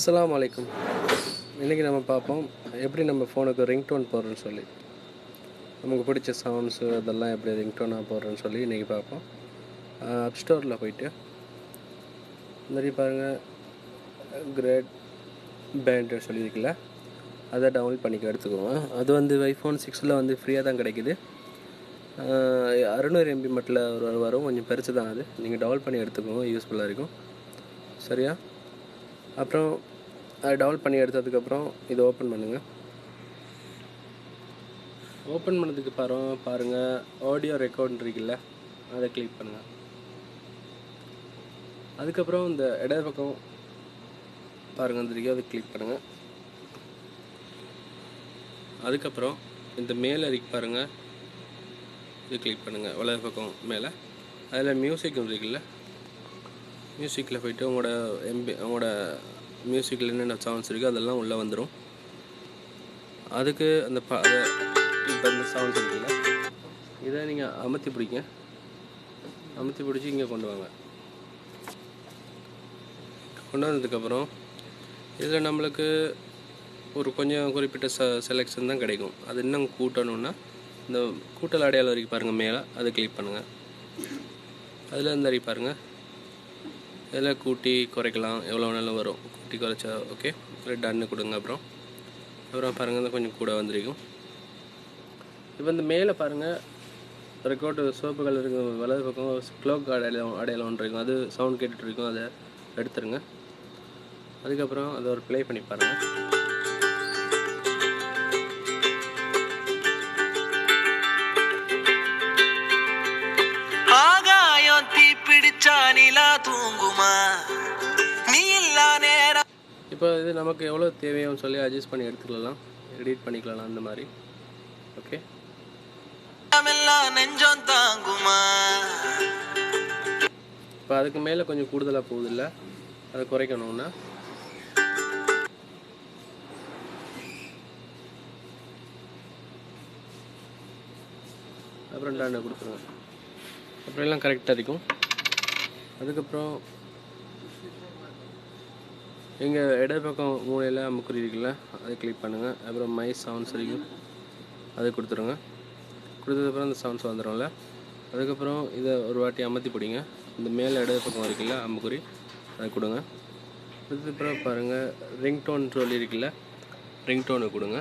அஸ்லாம் அலைக்கும். இன்றைக்கி நம்ம பார்ப்போம் எப்படி நம்ம ஃபோனுக்கு ரிங்டோன் போடுறோன்னு சொல்லி. நமக்கு பிடிச்ச சவுண்ட்ஸு அதெல்லாம் எப்படி ரிங்டோனாக போடுறோன்னு சொல்லி இன்றைக்கி பார்ப்போம். அப் ஸ்டோரில் போயிட்டு இந்த மாதிரி பாருங்கள் கிரேட் பேண்ட் சொல்லியிருக்குல்ல அதை டவுன்லோட் பண்ணிக்க எடுத்துக்கோங்க. அது வந்து ஐஃபோன் சிக்ஸில் வந்து ஃப்ரீயாக தான் கிடைக்குது. அறுநூறு எம்பி மட்டில் ஒரு வரும் கொஞ்சம் பெருசு தான் அது. நீங்கள் டவுன்லோட் பண்ணி எடுத்துக்கோங்க யூஸ்ஃபுல்லாக இருக்கும். சரியா? அப்புறம் அதை டவுன்லோட் பண்ணி எடுத்ததுக்கப்புறம் இதை ஓப்பன் பண்ணுங்கள் ஓப்பன் பண்ணதுக்கு பரம் பாருங்கள் ஆடியோ ரெக்கார்ட் இருக்குல்ல அதை கிளிக் பண்ணுங்கள் அதுக்கப்புறம் இந்த இட பக்கம் பாருங்கள் அந்த அதை கிளிக் பண்ணுங்கள் அதுக்கப்புறம் இந்த மேலே இருக்கு பாருங்கள் இது கிளிக் பண்ணுங்கள் வலது பக்கம் மேலே. அதில் மியூசிக் இருக்குல்ல மியூசிக்கில் போயிட்டு உங்களோட எம்பி உங்களோட மியூசிக்கில் என்னென்ன சவுண்ட்ஸ் இருக்கோ அதெல்லாம் உள்ளே வந்துடும் அதுக்கு அந்த ப அதை இப்போ அந்த சவுண்ட்ஸ் இருக்குல்ல இதை நீங்கள் அமர்த்தி பிடிங்க. அமுத்தி பிடிச்சி இங்கே கொண்டு வாங்க. கொண்டு வந்ததுக்கப்புறம் இதில் நம்மளுக்கு ஒரு கொஞ்சம் குறிப்பிட்ட ச செலெக்ஷன் தான் கிடைக்கும். அது இன்னும் கூட்டணும்னா இந்த கூட்டல் அடையாளம் வரைக்கும் பாருங்கள் மேலே அதை கிளிக் பண்ணுங்கள் அதில் இந்த வரைக்கும் பாருங்கள் இதில் கூட்டி குறைக்கலாம். எவ்வளோ வேணாலும் வரும். கூட்டி குறைச்சா ஓகே டன்னு கொடுங்க அப்புறம். அப்புறம் பாருங்கள் இந்த கொஞ்சம் கூட வந்திருக்கும். இப்போ இந்த மேலே பாருங்கள் ரெக்கார்டு சோப்பு கலர் இருக்கும் வலது பக்கம் க்ளோக் அடையலாம் அடையாளம் ஒன்று இருக்கும். அது சவுண்ட் கேட்டுட்ருக்கும் அதை எடுத்துருங்க. அதுக்கப்புறம் அதை ஒரு ப்ளே பண்ணி பாருங்கள் இப்போ இது நமக்கு எவ்வளோ தேவையோன்னு சொல்லி அட்ஜஸ்ட் பண்ணி எடுத்துக்கலாம் எடிட் பண்ணிக்கலாம் அந்த மாதிரி. ஓகே எல்லாம் நெஞ்சம் தாங்குமா? இப்போ அதுக்கு மேலே கொஞ்சம் கூடுதலாக போகுதில்ல? அதை குறைக்கணும்னா அப்புறம் டாண்டை கொடுத்துருங்க அப்புறம் எல்லாம் கரெக்டாக இருக்கும். அதுக்கப்புறம் இங்கே இட பக்கம் மூலையில் அமுக்குறி இருக்குல்ல அதை கிளிக் பண்ணுங்கள் அப்புறம் மை சவுண்ட்ஸ் இருக்கும் அதை கொடுத்துருங்க. கொடுத்ததுக்கப்புறம் அந்த சவுண்ட்ஸ் வந்துடும்ல அதுக்கப்புறம் இதை ஒரு வாட்டி அமர்த்தி பிடிங்க. இந்த மேலே இடது பக்கம் இருக்குல்ல அம்புக்குறி அதை கொடுங்க. அதுக்கப்புறம் பாருங்கள் ரிங்டோன் சொல்லி இருக்குல்ல ரிங்டோனு கொடுங்க.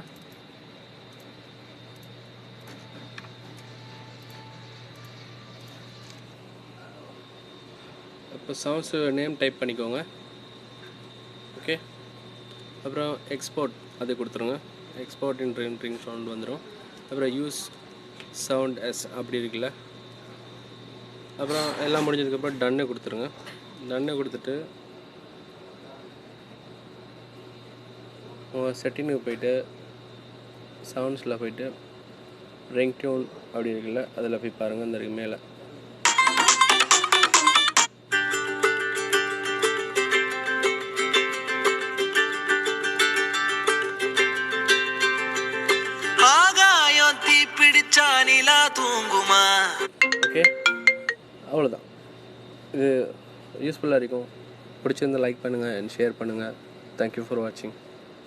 இப்போ சவுண்ட்ஸு நேம் டைப் பண்ணிக்கோங்க. அப்புறம் எக்ஸ்போர்ட் அது கொடுத்துருங்க. எக்ஸ்போர்ட் இன் ரிங் சவுண்ட் வந்துடும் அப்புறம் யூஸ் சவுண்ட் எஸ் அப்படி இருக்குல்ல. அப்புறம் எல்லாம் முடிஞ்சதுக்கப்புறம் டன்னு கொடுத்துருங்க. டன்னு கொடுத்துட்டு செட்டினுக்கு செட்டிங்கு போயிட்டு சவுண்ட்ஸில் போயிட்டு ரிங் அப்படி இருக்குல்ல அதில் போய் பாருங்கள் இந்த மேலே. தூங்குமா ஓகே. அவ்வளோதான் இது யூஸ்ஃபுல்லாக இருக்கும். பிடிச்சிருந்தா லைக் பண்ணுங்கள் அண்ட் ஷேர் பண்ணுங்கள் தேங்க்யூ ஃபார் வாட்சிங்